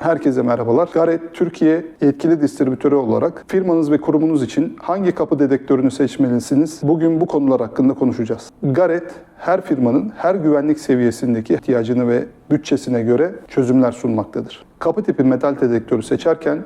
Herkese merhabalar. Garet Türkiye yetkili distribütörü olarak firmanız ve kurumunuz için hangi kapı dedektörünü seçmelisiniz? Bugün bu konular hakkında konuşacağız. Garet her firmanın her güvenlik seviyesindeki ihtiyacını ve bütçesine göre çözümler sunmaktadır. Kapı tipi metal dedektörü seçerken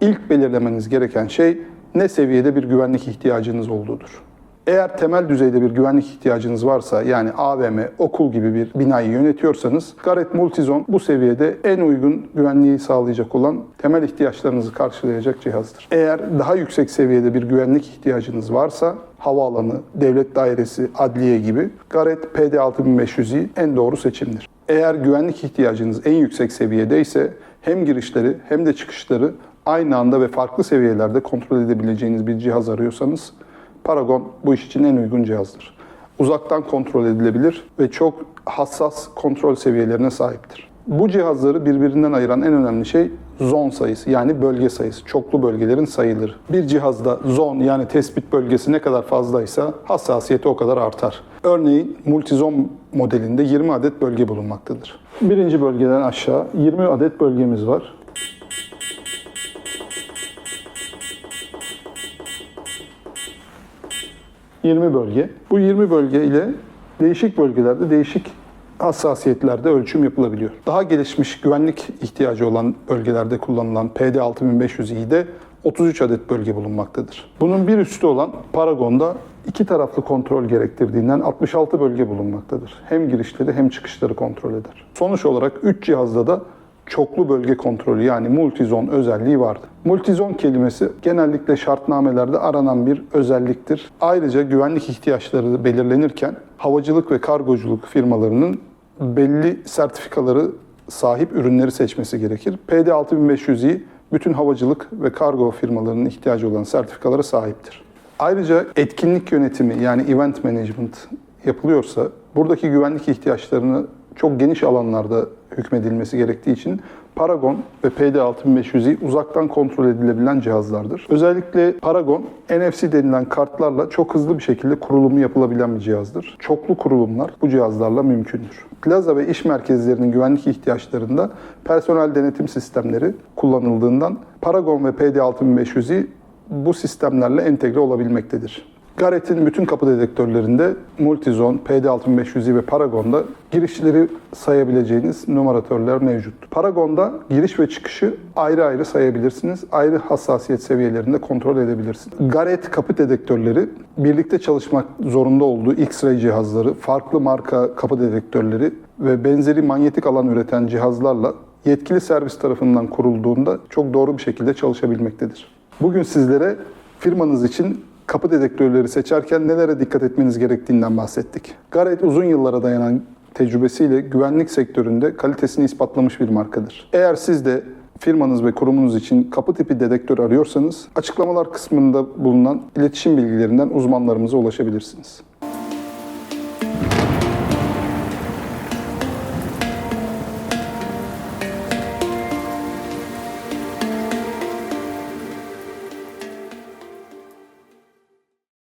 ilk belirlemeniz gereken şey ne seviyede bir güvenlik ihtiyacınız olduğudur. Eğer temel düzeyde bir güvenlik ihtiyacınız varsa yani AVM, okul gibi bir binayı yönetiyorsanız Garrett Multizone bu seviyede en uygun güvenliği sağlayacak olan temel ihtiyaçlarınızı karşılayacak cihazdır. Eğer daha yüksek seviyede bir güvenlik ihtiyacınız varsa havaalanı, devlet dairesi, adliye gibi Garrett PD6500i en doğru seçimdir. Eğer güvenlik ihtiyacınız en yüksek seviyede ise hem girişleri hem de çıkışları aynı anda ve farklı seviyelerde kontrol edebileceğiniz bir cihaz arıyorsanız Paragon bu iş için en uygun cihazdır. Uzaktan kontrol edilebilir ve çok hassas kontrol seviyelerine sahiptir. Bu cihazları birbirinden ayıran en önemli şey zone sayısı yani bölge sayısı, çoklu bölgelerin sayıları. Bir cihazda zone yani tespit bölgesi ne kadar fazlaysa hassasiyeti o kadar artar. Örneğin multizone modelinde 20 adet bölge bulunmaktadır. Birinci bölgeden aşağı 20 adet bölgemiz var. ...20 bölge. Bu 20 bölge ile değişik bölgelerde değişik hassasiyetlerde ölçüm yapılabiliyor. Daha gelişmiş güvenlik ihtiyacı olan bölgelerde kullanılan PD6500i'de 33 adet bölge bulunmaktadır. Bunun bir üstü olan Paragon'da iki taraflı kontrol gerektirdiğinden 66 bölge bulunmaktadır. Hem girişleri hem çıkışları kontrol eder. Sonuç olarak 3 cihazda da çoklu bölge kontrolü yani multizone özelliği vardı. Multizone kelimesi genellikle şartnamelerde aranan bir özelliktir. Ayrıca güvenlik ihtiyaçları belirlenirken havacılık ve kargoculuk firmalarının belli sertifikaları sahip ürünleri seçmesi gerekir. PD6500i bütün havacılık ve kargo firmalarının ihtiyacı olan sertifikalara sahiptir. Ayrıca etkinlik yönetimi yani event management yapılıyorsa buradaki güvenlik ihtiyaçlarını çok geniş alanlarda hükmedilmesi gerektiği için Paragon ve PD6500i uzaktan kontrol edilebilen cihazlardır. Özellikle Paragon NFC denilen kartlarla çok hızlı bir şekilde kurulumu yapılabilen bir cihazdır. Çoklu kurulumlar bu cihazlarla mümkündür. Plaza ve iş merkezlerinin güvenlik ihtiyaçlarında personel denetim sistemleri kullanıldığından Paragon ve PD6500i bu sistemlerle entegre olabilmektedir. Garrett'in bütün kapı dedektörlerinde Multizone, PD6500i ve Paragon'da girişleri sayabileceğiniz numaratörler mevcut. Paragon'da giriş ve çıkışı ayrı ayrı sayabilirsiniz. Ayrı hassasiyet seviyelerinde kontrol edebilirsiniz. Garrett kapı dedektörleri birlikte çalışmak zorunda olduğu X-ray cihazları, farklı marka kapı dedektörleri ve benzeri manyetik alan üreten cihazlarla yetkili servis tarafından kurulduğunda çok doğru bir şekilde çalışabilmektedir. Bugün sizlere firmanız için kapı dedektörleri seçerken nelere dikkat etmeniz gerektiğinden bahsettik. Garrett uzun yıllara dayanan tecrübesiyle güvenlik sektöründe kalitesini ispatlamış bir markadır. Eğer siz de firmanız ve kurumunuz için kapı tipi dedektör arıyorsanız açıklamalar kısmında bulunan iletişim bilgilerinden uzmanlarımıza ulaşabilirsiniz.